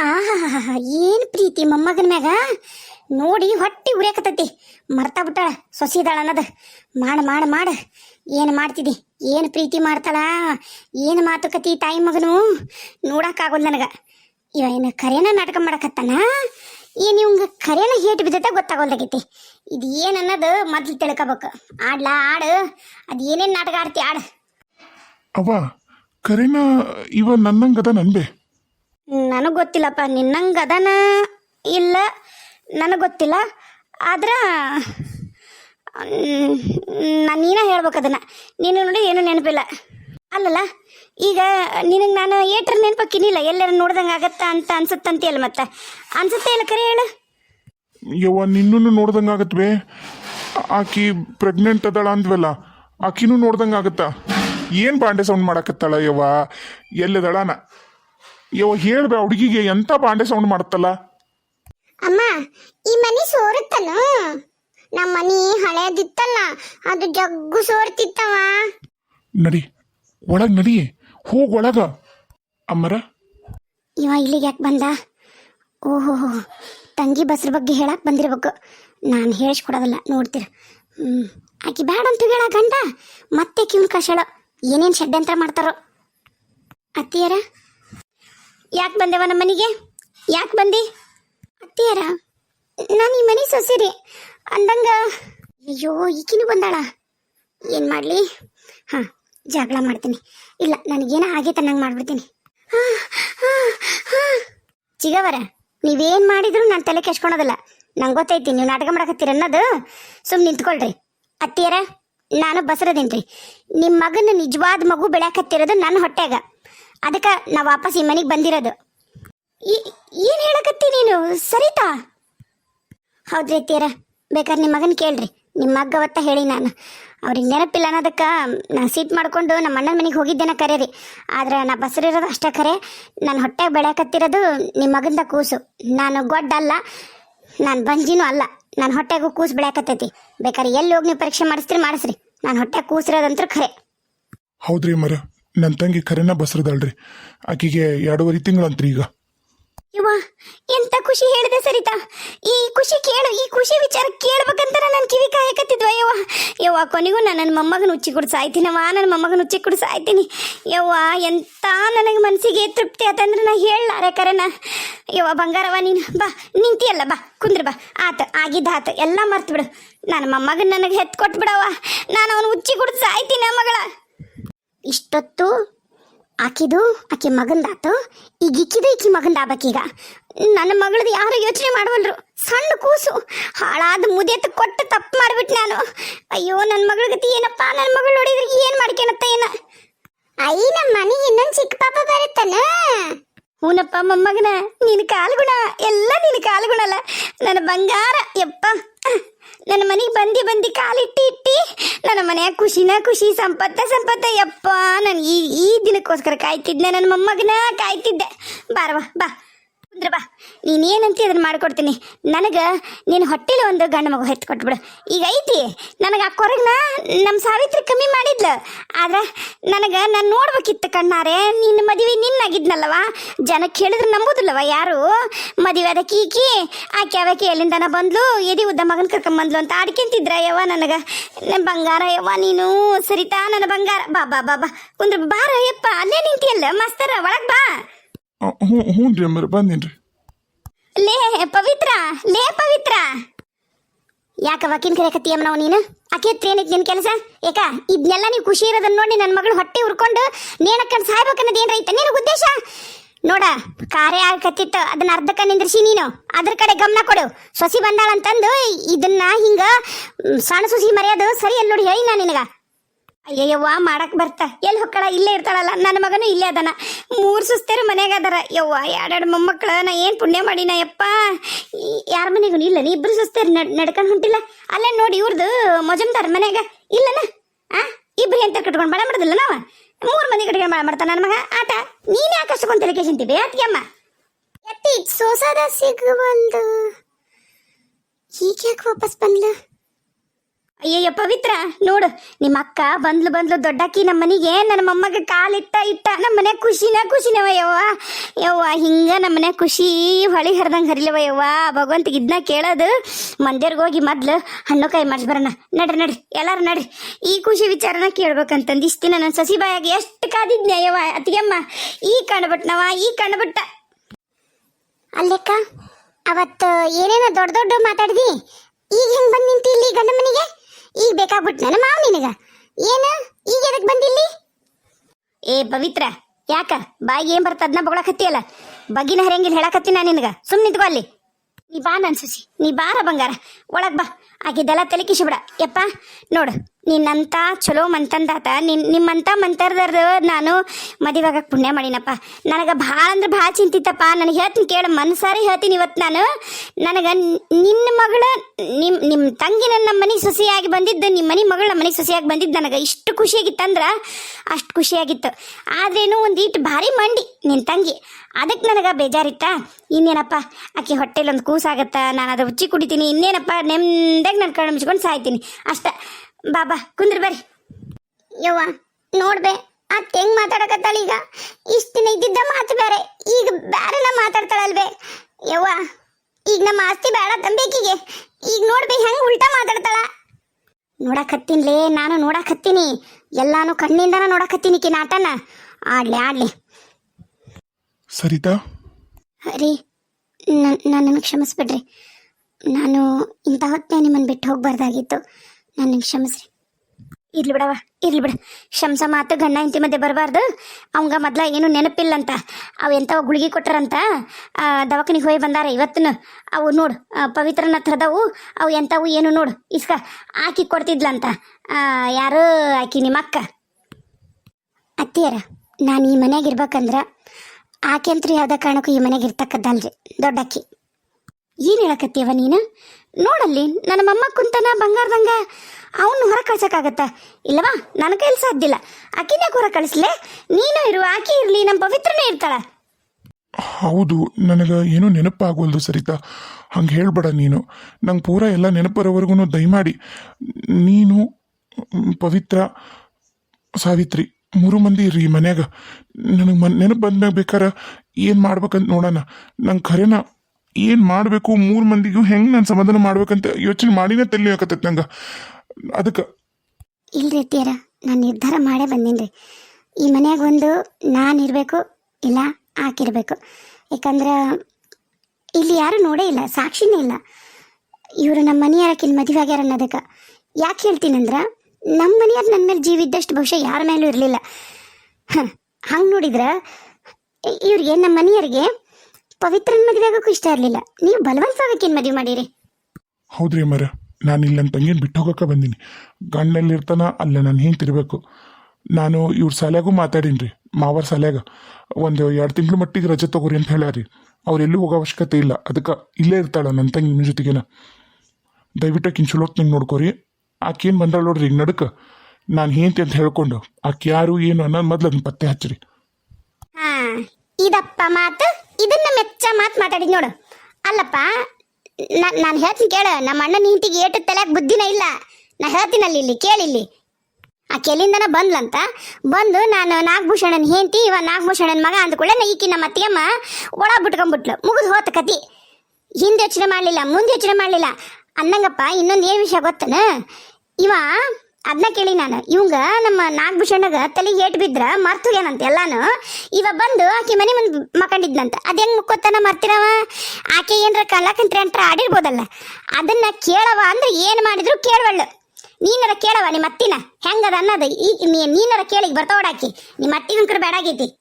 ಆಹಾ ಏನು ಪ್ರೀತಿ ಮೊಮ್ಮಗನ ನೋಡಿ ಹೊಟ್ಟಿ ಉರಿಯಾಕತ್ತೈತಿ. ಮರ್ತಾ ಬಿಟ್ಟಾಳ ಸೊಸಿದಾಳ ಅನ್ನೋದು. ಮಾಡ ಮಾಡ ಮಾಡ. ಏನು ಮಾಡ್ತಿದ್ದಿ ಏನು ಪ್ರೀತಿ ಮಾಡ್ತಾಳ? ಏನು ಮಾತುಕತಿ ತಾಯಿ ಮಗನು? ನೋಡಕ್ಕಾಗೋಲ್ಲ ನನಗೆ. ಇವ ಏನು ಕರೆನ ನಾಟಕ ಮಾಡಕತ್ತಾನ? ಏನು ಇವಂಗ ಕರೆನ ಹೇಟ್ ಬಿದ್ದೈತೆ ಗೊತ್ತಾಗೋಲ್ದಾಗೈತಿ. ಇದು ಏನು ಅನ್ನೋದು ಮೊದ್ಲು ತಿಳ್ಕೊಬೇಕು. ಆಡ್ಲಾ, ಆಡು. ಅದು ಏನೇನು ನಾಟಕ ಆಡ್ತಿ ಆಡು. ಅವ್ವ, ಕರೆನ ಇವ ನನ್ನಂಗದ ನನ್ಬೆ. ನನಗೆ ಗೊತ್ತಿಲ್ಲಪ್ಪ, ನಿನ್ನಂಗೆ ಅದನ? ಇಲ್ಲ, ನನಗೆ ಗೊತ್ತಿಲ್ಲ. ಆದ್ರೆ ನಾನು ನೀನೇ ಹೇಳ್ಬೇಕು ಅದನ್ನು. ನೀನು ನೋಡಿ ಏನೂ ನೆನಪಿಲ್ಲ. ಅಲ್ಲಲ್ಲ, ಈಗ ನಿನಗೆ ನಾನು ಏಟ್ರ ನೆನಪಕ್ಕಿನಿಲ್ಲ ಎಲ್ಲರ ನೋಡ್ದಂಗೆ ಆಗತ್ತಾ ಅಂತ ಅನ್ಸುತ್ತಂತೀಯಲ್ಲ ಮತ್ತೆ? ಅನ್ಸುತ್ತೆ ಇಲ್ಲ ಕರೆ ಹೇಳು. ಯವ್ವ ನಿನ್ನೂ ನೋಡ್ದಂಗೆ ಆಗತ್ವೆ? ಆಕಿ ಪ್ರೆಗ್ನೆಂಟ್ ಅದಾಳ ಅಂದ್ವಲ್ಲ, ಆಕಿನೂ ನೋಡ್ದಂಗೆ ಆಗತ್ತ? ಏನು ಬಾಂಡೆ ಸೌಂಡ್ ಮಾಡಕತ್ತಾಳ ಯವ್ವ? ಎಲ್ಲದಳನ? ಯವ್ವ ಹೇಳ್ಬೆ ಹುಡುಗಿಗೆ ಎಂತ ಬಾಂಡೆ ಸೌಂಡ್ ಮಾಡುತ್ತಲ್ಲ ಅಮ್ಮ ಈ ಮನೆ ಸೋರುತ್ತನು ನಮ್ಮ ಮನೆ ಹಳೆಯದಿತ್ತಲ್ಲ ಅದು ಜಗ್ಗು ಸೋರ್ತಿತ್ತವ. ನಡಿ ಒಳಗ್ ನಡಿ ಹೋಗ ಒಳಗ. ಅಮ್ಮರ? ಇವ ಇಲ್ಲಿಗೆ ಯಾಕೆ ಬಂದ? ಓಹೋ ತಂಗಿ ಬಸ್ರ ಬಗ್ಗೆ ಹೇಳಕ್ ಬಂದಿರ್ಬೇಕು. ನಾನು ಹೇಳಿಸ್ಕೊಡೋದಲ್ಲ ನೋಡ್ತೀರ. ಹ್ಮ್ ಆಕಿ ಬ್ಯಾಡ ಅಂತ ಹೇಳ ಗಂಡ. ಮತ್ತೆ ಕಿವ್ನ ಕಷಳ. ಏನೇನು ಷಡ್ಯಂತ್ರ ಮಾಡ್ತಾರೋ? ಅತ್ತಿಯರ? ಯಾಕೆ ಬಂದೆವ ನಮ್ಮ ಮನೆಗೆ? ಯಾಕೆ ಬಂದಿ? ಅತ್ತಿಯರ, ನಾನು ಈ ಮನೆ ಸೊಸೆರಿ. ಅಂದಂಗ, ಅಯ್ಯೋ, ಈಕಿನೂ ಬಂದಾಳ. ಏನು ಮಾಡಲಿ? ಹಾಂ, ಜಗಳ ಮಾಡ್ತೀನಿ. ಇಲ್ಲ, ನನಗೇನ ಹಾಗೆ ತನ್ನಂಗೆ ಮಾಡ್ಬಿಡ್ತೀನಿ. ಚಿಗವರ, ನೀವೇನ್ ಮಾಡಿದ್ರು ನಾನು ತಲೆ ಕೆಸ್ಕೊಳೋದಿಲ್ಲ ನಂಗೆ ಗೊತ್ತೈತಿ, ನೀವು ನಾಟಕ ಮಾಡಕತ್ತೀರ ಅನ್ನೋದು. ಸುಮ್ ನಿಂತ್ಕೊಳ್ರಿ. ಅತ್ತಿಯರ, ನಾನು ಬಸರದೇನ್ರಿ ನಿಮ್ಮ ಮಗನ ನಿಜವಾದ ಮಗು ಬೆಳ್ಯಾಕತ್ತಿರೋದು ನನ್ನ ಹೊಟ್ಯಾಗ ಅದಕ್ಕೆ ನಾ ವಾಪಸ್ ಈ ಮನೆಗೆ ಬಂದಿರೋದು. ಏನು ಹೇಳಕತ್ತಿ ನೀನು? ಸರಿತಾ? ಹೌದ್ರಿ ತೀರ ಬೇಕಾದ್ರೆ ನಿಮ್ಮ ಮಗನ ಕೇಳ್ರಿ. ನಿಮ್ಮ ಮಗ್ಗ ಅವತ್ತ ಹೇಳಿ ನಾನು. ಅವ್ರಿಗೆ ನೆನಪಿಲ್ಲ ಅನ್ನೋದಕ್ಕೆ ನಾ ಸೀಟ್ ಮಾಡಿಕೊಂಡು ನಮ್ಮ ಅಣ್ಣನ ಮನೆಗೆ ಹೋಗಿದ್ದೇನೆ ಕರೆ ರೀ ಆದ್ರೆ ನಾ ಬಸರಿರೋದು ಅಷ್ಟೇ ಕರೆ. ನನ್ನ ಹೊಟ್ಟೆಗೆ ಬೆಳೆಯಕತ್ತಿರೋದು ನಿಮ್ಮ ಮಗಂದ ಕೂಸು. ನಾನು ಗೊಡ್ಡಲ್ಲ ನಾನು ಬಂಜಿನೂ ಅಲ್ಲ. ನನ್ನ ಹೊಟ್ಟೆಗೂ ಕೂಸು ಬೆಳೆಯಕತ್ತೈತಿ. ಬೇಕಾದ್ರೆ ಎಲ್ಲಿ ಹೋಗಿ ನೀವು ಪರೀಕ್ಷೆ ಮಾಡಿಸ್ತೀರಿ ಮಾಡಿಸ್ರಿ. ನಾನು ಹೊಟ್ಟೆಗೆ ಕೂಸಿರೋದಂತೂ ಖರೆ ಹೌದ್ರಿ ಅಮ್ಮರ ನನ್ನ ತಂಗಿ ಕರೆನ ಬಸ್ರದಳ್ರಿ. ಆಕಿಗೆ ಎರಡೂವರೆ ತಿಂಗಳಂತ್ರಿ ಈಗ. ಎಂತ ಖುಷಿ ಹೇಳಿದೆ ಸರಿತಾ? ಈ ಖುಷಿ ಕೇಳು, ಈ ಖುಷಿ ವಿಚಾರ ಕೇಳ್ಬೇಕಂತ ನನ್ನ ಕಿವಿ ಕಾಯಕತ್ತಿದ್ವ ಯವ್ವ. ಯವ್ವ ಕೊನೆಗೂ ನಾನು ನನ್ನ ಮೊಮ್ಮಗನ ಉಚ್ಚಿ ಕುಡ್ ಸಾಯ್ತೀನವ್ವ ನನ್ನ ಮೊಮ್ಮಗನ ಉಚ್ಚಿ ಕುಡ್ ಸಾಯ್ತೀನಿ. ಯವ್ವ, ಎಂತ ನನಗೆ ಮನಸ್ಸಿಗೆ ತೃಪ್ತಿ ಆತಂದ್ರೆ ನಾ ಹೇಳಲಾರೆ ಕರೆನ. ಯವ್ವ ಬಂಗಾರವ ನೀನು ಬಾ, ನಿಂತಿಯಲ್ಲ, ಬಾ, ಕುಂದ್ರ ಬಾ. ಆತ, ಆಗಿದ್ದ ಆತ, ಎಲ್ಲ ಮರ್ತು ಬಿಡು ನನ್ನ ಮೊಮ್ಮಗನ ನನಗೆ ಹೆತ್ ಕೊಟ್ಬಿಡವ್ವ ನಾನು ಅವನು ಉಚ್ಚಿ ಕುಡ್ದು ಸಾಯ್ತೀನಿ ಮಗಳ. ಇಷ್ಟೊತ್ತು ಆಕಿದು, ಆಕೆ ಮಗಂದಾತು, ಈಗ ಇಕ್ಕಿದು ಈಕಿ ಮಗಂದಾಗಬೇಕೀಗ. ನನ್ನ ಮಗಳದು ಯಾರು ಯೋಚನೆ ಮಾಡವಲ್ರು? ಸಣ್ಣ ಕೂಸು. ಹಾಳಾದ ಮುದೇತ ಕೊಟ್ಟು ತಪ್ಪು ಮಾಡ್ಬಿಟ್ ನಾನು. ಅಯ್ಯೋ ನನ್ನ ಮಗಳ ಗತಿ ಏನಪ್ಪ? ನನ್ನ ಮಗಳು ನೋಡಿದ್ರೆ ಏನು ಮಾಡ್ಕೊಳತ್ತ ಏನ? ಅಯ್ಯ ನಮ್ಮ ಮನೆ ಇನ್ನೊಂದು ಚಿಕ್ಕ ಪಾಪ ಬರುತ್ತಾನ. ಹೂನಪ್ಪ, ಮೊಮ್ಮಗನ ನಿನ್ನ ಕಾಲ್ಗುಣ. ಎಲ್ಲ ನಿನ್ನ ಕಾಲ್ಗುಣ ಅಲ್ಲ ನನ್ನ ಬಂಗಾರ, ಯಪ್ಪ. ನನ್ನ ಮನೆಗೆ ಬಂದಿ ಬಂದಿ ಕಾಲಿಟ್ಟಿ ಇಟ್ಟಿ ನನ್ನ ಮನೆಯ ಖುಷಿನ ಖುಷಿ, ಸಂಪತ್ತ ಸಂಪತ್ತ. ಯಪ್ಪ, ನಾನು ಈ ಈ ದಿನಕ್ಕೋಸ್ಕರ ಕಾಯ್ತಿದ್ದೆ. ನನ್ನ ಮೊಮ್ಮಗನ ಕಾಯ್ತಿದ್ದೆ. ಬಾರವಾ ಬಾ. ಬಾ ನೀನೇನಂತಿ ಅದನ್ನ ಮಾಡ್ಕೊಡ್ತೀನಿ. ನನಗೆ ನಿನ್ನ ಹೊಟ್ಟೆಲಿ ಒಂದು ಗಂಡು ಮಗು ಹೆತ್ತು ಕೊಟ್ಬಿಡು ಈಗ ಐತಿ, ನನಗೆ ಆ ಕೊರಗನ ನಮ್ಮ ಸಾವಿತ್ರಿ ಕಮ್ಮಿ ಮಾಡಿದ್ಲು. ಆದ್ರೆ ನನಗೆ ನಾನು ನೋಡ್ಬೇಕಿತ್ತು ಕಣ್ಣಾರೆ ನಿನ್ನ ಮದುವೆ ನಿನ್ನಾಗಿದ್ನಲ್ಲವ? ಜನಕ್ಕೆ ಹೇಳಿದ್ರೆ ನಂಬುದಿಲ್ಲವ ಯಾರು? ಮದುವೆ ಅದಕ್ಕೆ ಈಕಿ ಆಕೆ ಅವಕ್ಕೆ ಎಲ್ಲಿಂದನ ಬಂದ್ಲು? ಎದಿ ಉದ್ದ ಮಗನ ಕರ್ಕೊಂಬಂದ್ಲು ಅಂತ ಆಡ್ಕೊಂತಿದ್ರ ಯವ್ವ ನನಗೆ. ನನ್ನ ಬಂಗಾರ ಯವ್ವ ನೀನು, ಸರಿತಾ ನನ್ನ ಬಂಗಾರ? ಬಾ ಬಾ ಬಾ ಬಾ. ಕುಂದ್ರ ಬಾರ ಯಪ್ಪ ಅಲ್ಲೇ ನಿಂತಿಯಲ್ಲ, ಮಸ್ತರ, ಒಳಗ್ ಬಾ. ಹ್ಞೂ ಹ್ಞೂ ರೀ ಅಮ್ಮರ, ಬಂದೇನ್ರಿ. ಲೇ, ಪವಿತ್ರ ಲೇ, ಪವಿತ್ರ. ಯಾಕ ವಕೀಲ್ ಕರೆಯಕತ್ತೀಯಮ್ಮ ನಾವು ನೀನು? ಆಕೆ ಏನೈತಿ ನಿನ್ ಕೆಲಸ? ಏಕ ಇದನ್ನೆಲ್ಲ ನೀವು ಖುಷಿ ಇರೋದನ್ನ ನೋಡಿ ನನ್ನ ಮಗಳು ಹೊಟ್ಟೆ ಉರ್ಕೊಂಡು ನೇಣಕ್ಕಂಡು ಸಾಯ್ಬೇಕನ್ನೋದು ಏನ್ರ ಐತೆ? ನಿನಗೆ ಉದ್ದೇಶ? ನೋಡ, ಕಾರ್ಯ ಆಗಕತ್ತಿತ್ತು. ಅದನ್ನ ಅರ್ಧಕ್ಕ ನಿಂದ್ರಿಸಿ ನೀನು. ಅದ್ರ ಕಡೆ ಗಮನ ಕೊಡು. ಸೊಸಿ ಬಂದಾಳಂತಂದು ಇದನ್ನ ಹಿಂಗ ಸಣ್ಣ ಸೊಸಿ ಮರ್ಯಾದು ಸರಿ ಅಲ್ಲಿ ನೋಡಿ ಹೇಳಿ ನಾನು ನಿನಗ. ಅಯ್ಯವ್ವ ಮಾಡಕ್ ಬರ್ತಾ. ಎಲ್ಲಿ ಹೊಕ್ಕಳ? ಇಲ್ಲೇ ಇರ್ತಾಳಲ್ಲ. ನನ್ನ ಮಗನೂ ಇಲ್ಲೇ ಅದನ. ಮೂರು ಸುಸ್ತೇರು ಮನ್ಯಾಗ ಅದಾರ. ಯವ್ವ, ಎರಡೆರಡು ಮೊಮ್ಮಕ್ಕಳ ನಾ ಏನು ಪುಣ್ಯ ಮಾಡಿನ, ಯಪ್ಪ? ಯಾರ ಮನೆಗೂ ಇಲ್ಲ? ನೀ ಇಬ್ರು ಸುಸ್ತೇರು ನಡ್ ನಡ್ಕೊಂಡು ಹೊಂಟಿಲ್ಲ? ಅಲ್ಲೇ ನೋಡಿ ಇವ್ರದ್ದು ಮೊಜಮ್ದಾರ್ ಮನ್ಯಾಗ. ಇಲ್ಲನ? ಆ? ಇಬ್ರು ಎಂತ ಕಟ್ಕೊಂಡು ಬಾಳ ಮಾಡೋದಿಲ್ಲ ನಾವ? ಮೂರು ಮಂದಿ ಕಟ್ಕೊಂಡು ಬಾಳ ಮಾಡ್ತಾನ ನನ್ನ ಮಗ. ಆಟ ನೀನ್ ಯಾಕೆ ಅಷ್ಟೊಂದು ತಲೆ ಕೇಸಂತೀವಿ ಅತ್ತಿಗೆಮ್ಮ ಎತ್ತಿ, ಸೋಸಾದ ಸಿಗುವಲ್ದು. ಈಗ ಯಾಕೆ ವಾಪಸ್ ಬಂದ್ಲು? ಅಯ್ಯಯ್ಯ, ಪವಿತ್ರ, ನೋಡು ನಿಮ್ಮ ಅಕ್ಕ ಬಂದ್ಲು ಬಂದ್ಲು ದೊಡ್ಡಕ್ಕಿ ನಮ್ಮ ಮನೆಗೆ ನನ್ನ ಮೊಮ್ಮಗ ಕಾಲಿಟ್ಟ ಇಟ್ಟ ನಮ್ಮ ಮನೆ ಖುಷಿನ ಖುಷಿನವ ಯವ್ವ ಯವ್ವ ಹಿಂಗ ನಮ್ಮ ಮನೆ ಖುಷಿ ಹೊಳಿ ಹರಿದಂಗೆ ಹರಿಲವ ಯವ್ವ ಭಗವಂತಿಗೆ ಇದನ್ನ ಕೇಳೋದು ಮಂದಿರ್ಗೆ ಹೋಗಿ ಮೊದ್ಲು, ಹಣ್ಣು ಕಾಯಿ ಮಾಡ್ಸಿ ಬರೋಣ. ನಡ್ರಿ ನಡ್ರಿ, ಎಲ್ಲಾರು ನಡ್ರಿ. ಈ ಖುಷಿ ವಿಚಾರನ ಕೇಳ್ಬೇಕಂತಂದು ಇಷ್ಟು ದಿನ ನನ್ನ ಸಸಿ ಬಾಯಾಗ ಎಷ್ಟು ಕಾದಿದ್ನೆ ಯವ್ವ, ಅತ್ತಿಗೆಮ್ಮ. ಈ ಕಂಡುಬಿಟ್ನವ ಈ ಕಂಡುಬಿಟ್ಟ ಅಲ್ಲಕ್ಕ, ಅವತ್ತು ಏನೇನೋ ದೊಡ್ಡ ದೊಡ್ಡ ಮಾತಾಡಿದಿ? ಈಗ ಹೆಂಗ್ ಬಂದ್ ನಿಂತಿ ಇಲ್ಲಿ ಗಂಡ ಮನೆಗೆ ಈಗ ಬೇಕಾಗ್ಬಿಟ್ ನನ್ನ ಮಾವ ನಿನಗ. ಏನು? ಈಗ ಎದಕ್ ಬಂದಿಲ್ಲಿ? ಏ, ಪವಿತ್ರ, ಯಾಕ? ಬಾಯಿಗೆ ಏನ್ ಬರ್ತದ್ನ ಬೊಗಳಕತ್ತಿಯಲ್ಲ? ಬಗ್ಗಿನ ಹರಿಯಂಗಿಲ್ಲ ಹೇಳಕತ್ತಿ ನಾ ನಿನಗ. ಸುಮ್ ಅಲ್ಲಿ. ನೀ ಬಾ ನನ್ ಸುಸಿ. ನೀ ಬಾರ ಬಂಗಾರ. ಒಳಗ್ ಬಾ. ಆಕಿದ್ದೆಲ್ಲ ತಲೆ ಕಿಶಿಬಿಡ. ಯಪ್ಪ, ನೋಡು. ನಿನ್ನಂತ ಚಲೋ ಮಂತಂದಾತ. ನಿನ್ ನಿಮ್ಮಂತ ಮಂತರ್ದರ್ದು ನಾನು ಮದುವೆಗಾಗ ಪುಣ್ಯ ಮಾಡಿನಪ್ಪ. ನನಗೆ ಭಾಳ ಅಂದ್ರೆ ಭಾಳ ಚಿಂತಿತ್ತಪ್ಪ ನನಗೆ ಹೇಳ್ತೀನಿ ಕೇಳು, ಮನ್ಸಾರಿ ಹೇಳ್ತೀನಿ ಇವತ್ತು ನಾನು. ನನಗೆ ನಿನ್ನ ಮಗಳ ನಿಮ್ಮ ನಿಮ್ಮ ತಂಗಿ ನನ್ನ ಮನೆಗೆ ಸೊಸೆಯಾಗಿ ಬಂದಿದ್ದು ನಿಮ್ಮ ಮನೆ ಮಗಳು ನಮ್ಮ ಮನೆಗೆ ಸೊಸೆಯಾಗಿ ಬಂದಿದ್ದು ನನಗೆ ಇಷ್ಟು ಖುಷಿಯಾಗಿತ್ತಂದ್ರೆ ಅಷ್ಟು ಖುಷಿಯಾಗಿತ್ತು. ಆದ್ರೇನು ಒಂದು ಇಟ್ಟು ಭಾರಿ ಮಂಡಿ ನಿನ್ನ ತಂಗಿ. ಅದಕ್ಕೆ ನನಗೆ ಬೇಜಾರಿತ್ತ. ಇನ್ನೇನಪ್ಪ, ಆಕೆ ಹೊಟ್ಟೆಲಿ ಒಂದು ಕೂಸಾಗತ್ತ. ನಾನು ಅದು ಉಚ್ಚಿ ಕುಡಿತೀನಿ. ಇನ್ನೇನಪ್ಪ ನೆಮ್ಮದಾಗ ನಾನು ಕಣ್ಣು ಸಾಯ್ತೀನಿ. ಅಷ್ಟ. ಬಾಬಾ ಕುಂದ್ರ ಬರ್ರಿ. ಯವ್ವ ನೋಡ್ಬೆ ಅತ್ತ ಹೆಂಗ್ ಮಾತಾಡಕತ್ತಾಳ ಈಗ? ಇಷ್ಟ ದಿನ ಇದ್ದಿದ್ದ ಮಾತು ಬೇರೆ ಈಗ ಬೇರೆನ ಮಾತಾಡ್ತಾಳಲ್ವೇ? ಯವ್ವ ಈಗ ನಮ್ಮ ಆಸ್ತಿ ಬೇಡ ತಂಬೇಕಿಗೆ. ಈಗ ನೋಡ್ಬೆ ಹೆಂಗ್ ಉಲ್ಟಾ ಮಾತಾಡ್ತಾಳ? ನೋಡಕತ್ತೀನ್ಲೇ ನಾನು ನೋಡಕತ್ತೀನಿ. ಎಲ್ಲಾನು ಕಣ್ಣಿಂದನ ನೋಡಕತ್ತೀನಿ ಕಿ ನಾಟನ ಆಡ್ಲಿ ಆಡ್ಲಿ. ಸರಿತಾ? ರೀ ನನ್ನನ್ನು ಕ್ಷಮಿಸ್ಬಿಡ್ರಿ. ನಾನು ಇಂಥ ಹೊತ್ತೇ ನಿಮ್ಮನ್ನು ಬಿಟ್ಟು ಹೋಗ್ಬಾರ್ದಾಗಿತ್ತು. ನನ್ನ ಕ್ಷಮಿಸ್ರಿ. ಇರ್ಲಿ ಬಿಡವ ಇರ್ಲಿ ಬಿಡ. ಶಂಸ ಮಾತು ಗಂಡ ಇಂತಿ ಮಧ್ಯೆ ಬರಬಾರ್ದು. ಅವಂಗ ಮೊದ್ಲ ಏನು ನೆನಪಿಲ್ಲಂತ. ಅವು ಎಂಥವ ಗುಳಿಗೆ ಕೊಟ್ಟರಂತ ದವಾಖಾನಿಗೆ ಹೋಗಿ ಬಂದಾರ ಇವತ್ತನು ಅವು ನೋಡು ಪವಿತ್ರನ ಹತ್ರದವು. ಅವು ಎಂಥವು ಏನು ನೋಡು. ಇಸ್ಕ, ಆಕಿ ಕೊಡ್ತಿದ್ಲಂತ. ಯಾರು ಆಕಿ ನಿಮ್ಮ ಅಕ್ಕ? ಅತ್ತಿಯರ, ನಾನು ಈ ಮನೆಯಾಗ ಇರ್ಬೇಕಂದ್ರ ಆಕೆ ಅಂತೂ ಯಾವ್ದ ಕಾರಣಕ್ಕೂ ಈ ಮನೆಗೆ ಇರ್ತಕ್ಕದ್ದಲ್ರಿ. ದೊಡ್ಡಕ್ಕಿ ಏನು ಹೇಳಕತ್ತೀವ ನೀನು? ನೋಡಲ್ಲಿ, ನನ್ನ ಮಮ್ಮ ಕುಂತನ ಬಂಗಾರದಂಗ ಅವನು ಹೊರ ಕಳ್ಸಕ್ಕಾಗತ್ತ? ಇಲ್ಲವಾ, ನನ್ನ ಸಾಧ್ಯ ಇಲ್ಲ ಆಕಿನೇ ಹೊರ ಕಳಿಸ್ಲೆ? ನೀನು ಇರು, ಆಕಿ ಇರ್ಲಿ ನಮ್ಮ ಪವಿತ್ರನೇ ಇರ್ತಾಳ. ಹೌದು, ನನಗೆ ಏನೂ ನೆನಪಾಗೋಲ್ದು ಸರಿತಾ? ಹಂಗೆ ಹೇಳ್ಬೇಡ ನೀನು. ನಂಗೆ ಪೂರ ಎಲ್ಲ ನೆನಪರೋವರೆಗೂ ದಯಮಾಡಿ. ನೀನು ಪವಿತ್ರ, ಸಾವಿತ್ರಿ, ಮೂರು ಮಂದಿ ಇರ್ರಿ ಮನ್ಯಾಗ. ನನಗೆ ಮನ್, ನೆನಪು ಬಂದ್ಮ್ಯಾಗ ಬೇಕಾರ ಏನು ಮಾಡ್ಬೇಕಂತ ನೋಡೋಣ. ನಂಗೆ ಖರೇನ ಏನು ಮಾಡಬೇಕು? ಮೂರು ಮಂದಿಗೂ ಹೆಂಗೆ ನಾನು ಸಮಾಧಾನ ಮಾಡ್ಬೇಕಂತ ಯೋಚನೆ ಮಾಡಿನೇ ತಲೆ ನಂಗೆ. ಅದಕ್ಕೆ ಇಲ್ರಿ ಅತ್ತಿಯರ, ನಾನು ನಿರ್ಧಾರ ಮಾಡೇ ಬಂದೇನ್ರಿ. ಈ ಮನ್ಯಾಗ ಒಂದು ನಾನು ಇರಬೇಕು, ಇಲ್ಲ ಆಕಿರ್ಬೇಕು ಯಾಕಂದ್ರೆ ಇಲ್ಲಿ ಯಾರು ನೋಡೇ ಇಲ್ಲ, ಸಾಕ್ಷಿನೇ ಇಲ್ಲ. ಇವರು ನಮ್ಮ ಮನೆಯಾರಕಿನ ಮದುವೆ ಆಗ್ಯಾರ ಅನ್ನೋದಕ್ಕೆ. ಯಾಕೆ ಹೇಳ್ತೀನಂದ್ರೆ ನಮ್ಮ ಮನೆಯವ್ರು ನನ್ನ ಮೇಲೆ ಜೀವ ಇದ್ದಷ್ಟು ಬಹುಶಃ ಯಾರ ಮೇಲೂ ಇರಲಿಲ್ಲ. ಹಂಗೆ ನೋಡಿದ್ರೆ, ಇವ್ರಿಗೆ ನಮ್ಮ ಮನೆಯವ್ರಿಗೆ ಪವಿತ್ರನ ಮದುವೆ ಆಗೋಕ್ಕೂ ಇಷ್ಟ ಇರಲಿಲ್ಲ. ನೀವು ಬಲವಂತವಾಗಕ್ಕೇನು ಮದುವೆ ಮಾಡಿರಿ? ಹೌದ್ರಿ ಅಮ್ಮರ ನಾನು ಇಲ್ಲಿ ನನ್ನ ತಂಗಿನ ಬಿಟ್ಟು ಹೋಗಕ್ಕೆ ಬಂದೀನಿ. ಗಂಡಲ್ಲಿರ್ತಾನ ಅಲ್ಲೇ ನಾನು ಹಿಂತಿರ್ಬೇಕು ನಾನು ಇವ್ರ ಶಾಲ್ಯಾಗೂ ಮಾತಾಡೀನಿ ರೀ ಮಾವರ ಸಾಲ್ಯಾಗ. ಒಂದು ಎರಡು ತಿಂಗಳ ಮಟ್ಟಿಗೆ ರಜೆ ತಗೋರಿ ಅಂತ ಹೇಳ್ಯಾರಿ. ಅವ್ರು ಎಲ್ಲೂ ಹೋಗೋ ಅವಶ್ಯಕತೆ ಇಲ್ಲ ಅದಕ್ಕೆ ಇಲ್ಲೇ ಇರ್ತಾಳ ನನ್ನ ತಂಗಿ ನಿಮ್ಮ ಜೊತೆಗೇನ. ದಯವಿಟ್ಟು ಆಕಿನ ಚಲೋ ನಂಗೆ ನೋಡ್ಕೊರಿ. ಆಕೇನು ಬಂದಾಳ ನೋಡ್ರಿ ಈಗ ನಡಕ. ನಾನು ಹೇಂತಿ ಅಂತ ಹೇಳ್ಕೊಂಡು ಆಕೆ ಯಾರು ಏನು ಅನ್ನೋದು ಮೊದ್ಲು ಅದನ್ನ ಪತ್ತೆ ಹಚ್ಚಿರಿ. ಹಾ ಇದಪ್ಪ ಮಾತು? ಇದನ್ನ ಮೆಚ್ಚ ಮಾತು ಮಾತಾಡಿದ್ ನೋಡು. ಅಲ್ಲಪ್ಪ ನಾನು ಹೇಳ್ತೀನಿ ಕೇಳು, ನಮ್ಮ ಅಣ್ಣನ ಹಿಂತಿಗೆ ಏಟು ತಲೆಯಾಗ ಬುದ್ಧಿನ ಇಲ್ಲ. ನಾ ಹೇಳ್ತೀನಲ್ಲಿ ಇಲ್ಲಿ ಕೇಳಿಲ್ಲಿ ಆ ಕೆಲಿಂದನ ಬಂದ್ಲಂತ, ಬಂದು ನಾನು ನಾಗಭೂಷಣನ ಹೆಂಡತಿ, ಇವ ನಾಗಭೂಷಣನ ಮಗ ಅಂದ್ಕೊಳ್ಳೆ ನಾ ಈಕಿ ನಮ್ಮ ಅತ್ತಿಗೆಮ್ಮ ಒಳ ಬಿಟ್ಕೊಂಡ್ಬಿಟ್ಲು ಮುಗಿದು ಹೋತ ಕತಿ. ಹಿಂದೆ ಯೋಚನೆ ಮಾಡಲಿಲ್ಲ, ಮುಂದೆ ಯೋಚನೆ ಮಾಡಲಿಲ್ಲ. ಅನ್ನಂಗಪ್ಪ ಇನ್ನೊಂದು ಏನು ವಿಷಯ ಗೊತ್ತನ? ಇವ ಅದನ್ನ ಕೇಳಿ ನಾನು. ಇವಂಗ ನಮ್ಮ ನಾಗಭೂಷಣಗ ತಲೆಗೆ ಏಟ್ ಬಿದ್ರ ಮರ್ತೋಗ್ಯಾನಂತ ಎಲ್ಲಾನು. ಇವ ಬಂದು ಆಕೆ ಮನೆ ಮುಂದೆ ಮಕ್ಕಂಡಿದ್ನಂತ ಅದ ಹೆಂಗ್ ಮುಕ್ಕೋತಾನ ಮರ್ತಿರವ ಆಕೆ ಏನ್ರ ಕಲಾಕಂತ್ರಿ ಅಂತ ಆಡಿರ್ಬೋದಲ್ಲ. ಅದನ್ನ ಕೇಳವ ಅಂದ್ರೆ ಏನ್ ಮಾಡಿದ್ರು ಕೇಳವಳ್ಳು ನೀನರ ಕೇಳವ ನಿಮ್ಮ ಅತ್ತಿನ? ಹೆಂಗದ ಅನ್ನೋದು? ಈ ನೀನಾರ ನೀನರ ಕೇಳಿ ಬರ್ತಾವಡಾಕಿ? ನಿಮ್ಮ ಅತ್ತಿನ ಕಡೆ ಬೇಡಾಗೈತಿ